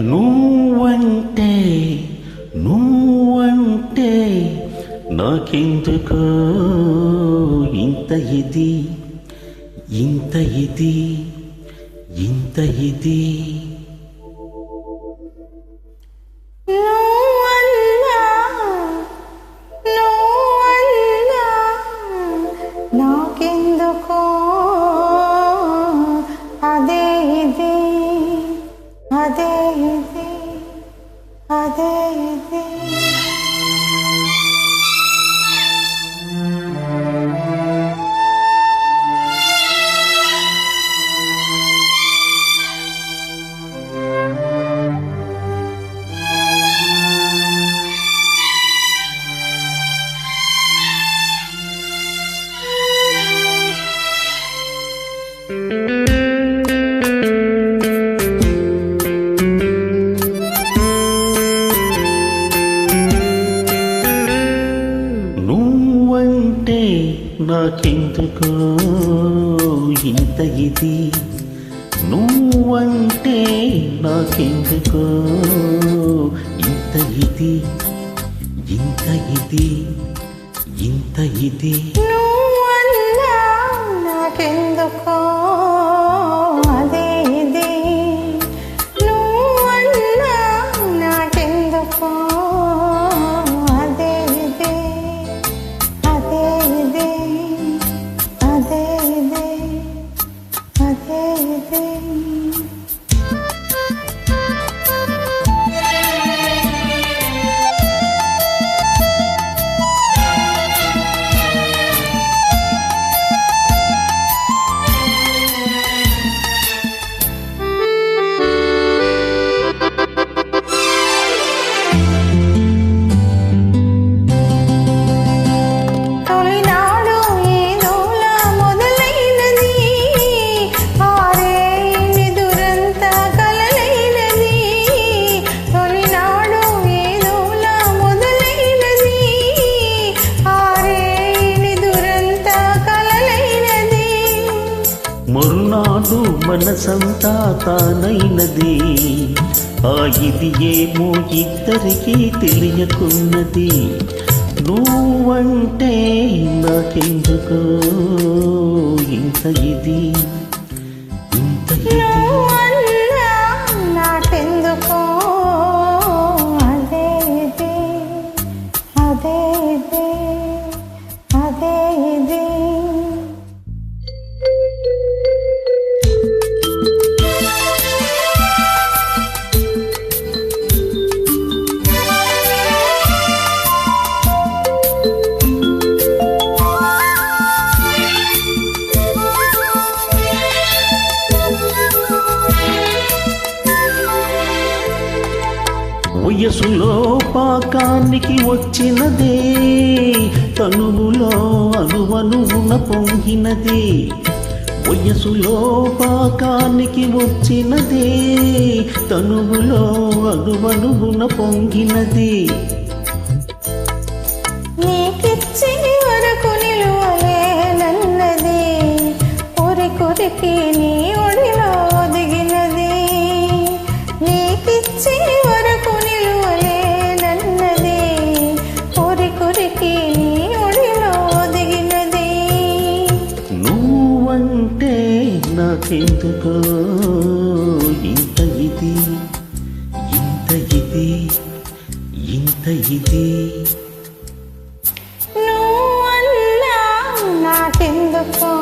నువ్వంటే నువ్వంటే నాకెందుకో ఇంత ఇది? ఇంత ఇది? ఇంత ఇది? నాకెందుకో ఇంత ఇది? నువ్వంటే నాకెందుకో ఇంత ఇది? ఇంత ఇది? ఇంత ఇది? నువ్వన్నా నాకెందుకో? ఇది మనసంతా తానైనది ఆ ఇది ఏమో ఇద్దరికీ తెలియకున్నది. నువ్వంటే నాకెందుకో ఇంత ఇది? వయసులో పాకానికి వచ్చినదే తనువులో అనువనువున పొంగినది. వయసులో పాకానికి వచ్చినదే తనువులో అనువనువున పొంగినది. నీకిచ్చి వరకు నిలువలేనన్నది. కొరి కొరికి అంటే నాకెందుకో? ఇంత ఇది ఇంత ఇది ఇంత ఇది. నువ్వు నాకెందుకో?